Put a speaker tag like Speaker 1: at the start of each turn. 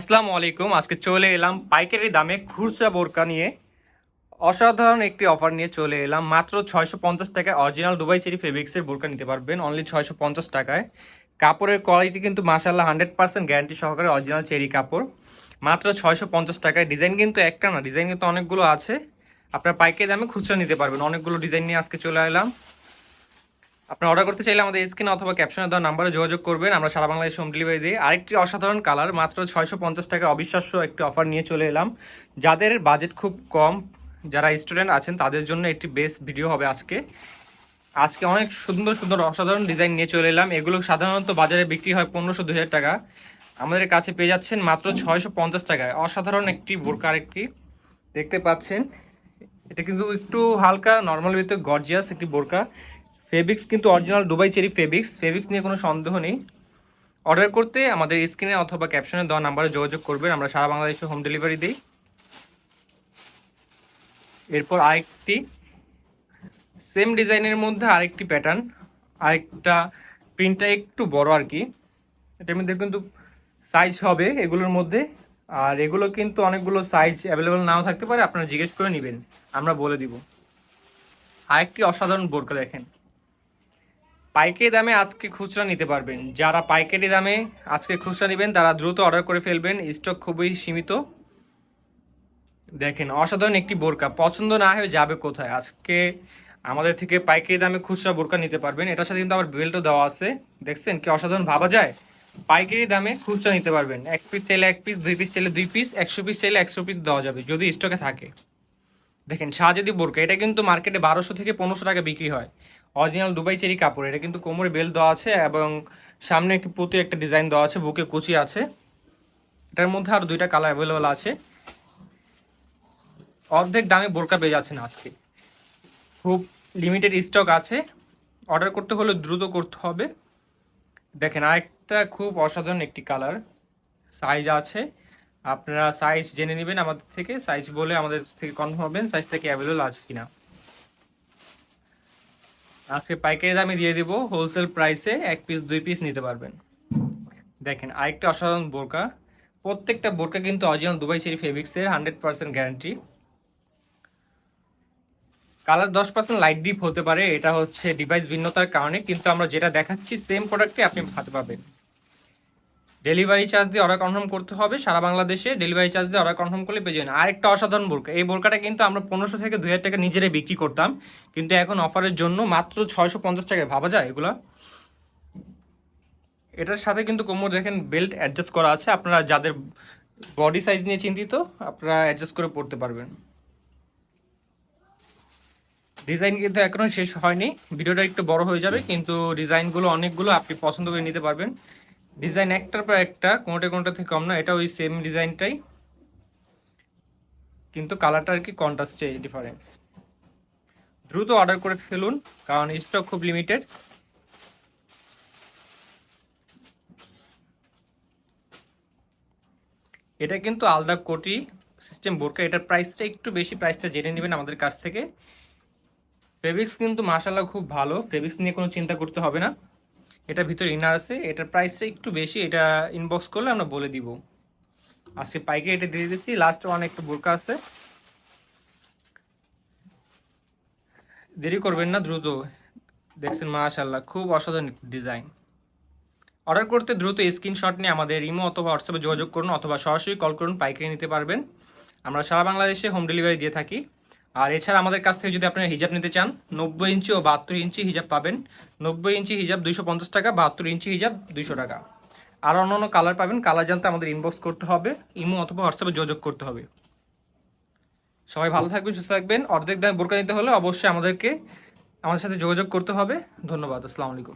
Speaker 1: আসসালামু আলাইকুম। আজকে চলে এলাম পাইকারি দামে খুচরা বোরকা নিয়ে। অসাধারণ একটি অফার নিয়ে চলে এলাম। মাত্র ছয়শো পঞ্চাশ টাকায় অরিজিনাল দুবাই চেরি ফেব্রিক্সের বোরকা নিতে পারবেন। অনলি ছয়শো পঞ্চাশ টাকায়। কাপড়ের কোয়ালিটি কিন্তু মাসাল্লাহ হান্ড্রেড পার্সেন্ট গ্যারান্টি সহকারে অরিজিনাল চেরি কাপড়। মাত্র ছয়শো পঞ্চাশ টাকায়। ডিজাইন কিন্তু একটা না ডিজাইন কিন্তু অনেকগুলো আছে। আপনার পাইকারি দামে খুচরা নিতে পারবেন। অনেকগুলো ডিজাইন নিয়ে আজকে চলে এলাম। আপনার অর্ডার করতে চাইলে আমাদের স্ক্রিন অথবা ক্যাপশনে দেওয়া নাম্বারে যোগাযোগ করবেন। আমরা সারা বাংলাদেশ হোম ডেলিভারি দিই আরেকটি অসাধারণ কালার মাত্র ছয়শো পঞ্চাশ টাকা অবিশ্বাস্য একটি অফার নিয়ে চলে এলাম। যাদের বাজেট খুব কম, যারা স্টুডেন্ট আছেন, তাদের জন্য একটি বেস্ট ভিডিও হবে আজকে। আজকে অনেক সুন্দর সুন্দর, অসাধারণ ডিজাইন নিয়ে চলে এলাম। এগুলো সাধারণত বাজারে বিক্রি হয় পনেরোশো দু হাজার টাকা। আমাদের কাছে পেয়ে যাচ্ছেন মাত্র ছয়শো পঞ্চাশ টাকায়। অসাধারণ একটি বোরকার একটি দেখতে পাচ্ছেন, এটা কিন্তু একটু হালকা নর্মাল ভিতরে গর্জিয়াস একটি বোরকা। ফেব্রিক্স কিন্তু original Dubai cherry fabrics fabrics নিয়ে কোনো সন্দেহ নেই। অর্ডার করতে আমাদের স্ক্রিনে অথবা ক্যাপশনে দেওয়া নাম্বারে যোগাযোগ করবেন। আমরা সারা বাংলাদেশে হোম ডেলিভারি দিই। এরপর আরেকটি। সেম ডিজাইনের মধ্যে আরেকটি প্যাটার্ন আরেকটা প্রিন্টটা একটু বড় আর কি। এটার মধ্যে কিন্তু সাইজ হবে এগুলোর মধ্যে। আর এগুলো কিন্তু অনেকগুলো সাইজ অ্যাভেলেবেল নাও থাকতে পারে। আপনারা জিজ্ঞেস করে নেবেন। আমরা বলে দিব। আরেকটি অসাধারণ বোরকা দেখেন। পাইকারি দামে আজকে খুচরা নিতে পারবেন। যারা পাইকারি দামে আজকে খুচরা নেবেন, তারা দ্রুত অর্ডার করে ফেলবেন। স্টক খুবই সীমিত। দেখেন, অসাধারণ একটি বোরকা। পছন্দ না হয়ে যাবে কোথায়? আজকে আমাদের থেকে পাইকারি দামে খুচরা বোরকা নিতে পারবেন। এটার সাথে কিন্তু আবার বেল্টও দেওয়া আছে। দেখছেন কি অসাধারণ ভাবা যায়? পাইকারি দামে খুচরা নিতে পারবেন। এক পিস চাইলে এক পিস দুই পিস চাইলে দুই পিস একশো পিস চাইলে একশো পিস দেওয়া যাবে, যদি স্টকে থাকে। দেখেন শাহজাদি বোরকা, এটা কিন্তু মার্কেটে বারোশো থেকে পনেরোশো টাকা বিক্রি হয়। অরিজিনাল দুবাই চেরি কাপড়, এটা কিন্তু কোমরে বেল দেওয়া আছে এবং সামনে একটি পুঁতে একটা ডিজাইন দেওয়া আছে, বুকে কুচি আছে। এটার মধ্যে আরও দুইটা কালার অ্যাভেলেবেল আছে। অর্ধেক দামে বোরকা পেয়ে যাচ্ছেন আজকে। খুব লিমিটেড স্টক আছে। অর্ডার করতে হলে দ্রুত করতে হবে। দেখেন আরেকটা খুব অসাধারণ একটি কালার সাইজ আছে। আপনারা সাইজ জেনে নেবেন আমাদের থেকে। সাইজ বলে আমাদের থেকে কনফার্ম হবেন সাইজ থেকে অ্যাভেলেবল আছে কিনা। আজকে পাইকারি দামে দিয়ে দিব। হোলসেল প্রাইসে এক পিস দুই পিস নিতে পারবেন। দেখেন, আরেকটা অসাধারণ বোরকা। প্রত্যেকটা বোরকা কিন্তু অরিজিনাল দুবাই চেরি ফেব্রিক্সের হান্ড্রেড পার্সেন্ট গ্যারান্টি কালার দশ পার্সেন্ট লাইট ডিপ হতে পারে। এটা হচ্ছে ডিভাইস ভিন্নতার কারণে। কিন্তু আমরা যেটা দেখাচ্ছি সেম প্রোডাক্টে আপনি হাতে পাবেন। ডেলিভারি চার্জ দিয়ে অর্ডার কনফার্ম করতে হবে, সারা বাংলাদেশে ডেলিভারি চার্জ দিয়ে অর্ডার কনফার্ম করলে পেয়ে যাবেন। আরেকটা অসাধারণ বোরকা। এই বোরকাটা কিন্তু আমরা পনেরোশো থেকে দুই হাজার টাকা নিজেরাই বিক্রি করতাম, কিন্তু এখন অফারের জন্য মাত্র ছয়শো পঞ্চাশ টাকায়। ভাবা যায় এগুলো? এটার সাথে কিন্তু কোমর দেখেন বেল্ট অ্যাডজাস্ট করা আছে। আপনারা যাদের বডি সাইজ নিয়ে চিন্তিত, আপনারা অ্যাডজাস্ট করে পড়তে পারবেন। ডিজাইন কিন্তু এখনও শেষ হয়নি। ভিডিওটা একটু বড় হয়ে যাবে, কিন্তু ডিজাইনগুলো অনেকগুলো আপনি পছন্দ করে নিতে পারবেন। ডিজাইন একটার পর একটা, কোনোটা কোনোটা থেকে কম না, এটা ওই সেম ডিজাইনটাই কিন্তু কালারটা আর কি কন্ট্রাস্টে ডিফারেন্স দ্রুত অর্ডার করে ফেলুন, কারণ স্টক খুব লিমিটেড এটা কিন্তু আলাদা কোটি সিস্টেম বোরকা, এটার প্রাইসটা একটু বেশি প্রাইসটা জেনে নেবেন আমাদের কাছ থেকে। ফেব্রিক্স কিন্তু মাসাল্লাহ খুব ভালো ফেব্রিক্স নিয়ে কোনো চিন্তা করতে হবে না। এটা ভিতরে ইনার আছে, এটার প্রাইসটা একটু বেশি, এটা ইনবক্স করলে আমরা বলে দিব। আজকে পাইকারি এটা দিয়ে দিচ্ছি লাস্ট ওয়ান একটা বোরকা আছে। দেরি করবেন না, দ্রুত। দেখছেন মাশাল্লাহ খুব অসাধারণ ডিজাইন অর্ডার করতে দ্রুত স্ক্রিনশট নিয়ে আমাদের ইমো অথবা হোয়াটসঅ্যাপে যোগাযোগ করুন, অথবা সরাসরি কল করুন, পাইকারি নিতে পারবেন। আমরা সারা বাংলাদেশে হোম ডেলিভারি দিয়ে থাকি। আর এছাড়া আমাদের কাছ থেকে যদি আপনারা হিজাব নিতে চান, নব্বই ইঞ্চি ও বাহাত্তর ইঞ্চি হিজাব পাবেন। নব্বই ইঞ্চি হিজাব দুইশো পঞ্চাশ টাকা, বাহাত্তর ইঞ্চি হিজাব দুইশো টাকা। আর অন্যান্য কালার পাবেন, কালার জানতে আমাদের ইনবক্স করতে হবে, ইমো অথবা হোয়াটসঅ্যাপে যোগাযোগ করতে হবে। সবাই ভালো থাকবেন, সুস্থ থাকবেন। অর্ধেক দামে বোরকা নিতে হলে অবশ্যই আমাদেরকে, আমাদের সাথে যোগাযোগ করতে হবে। ধন্যবাদ, আসসালামু আলাইকুম।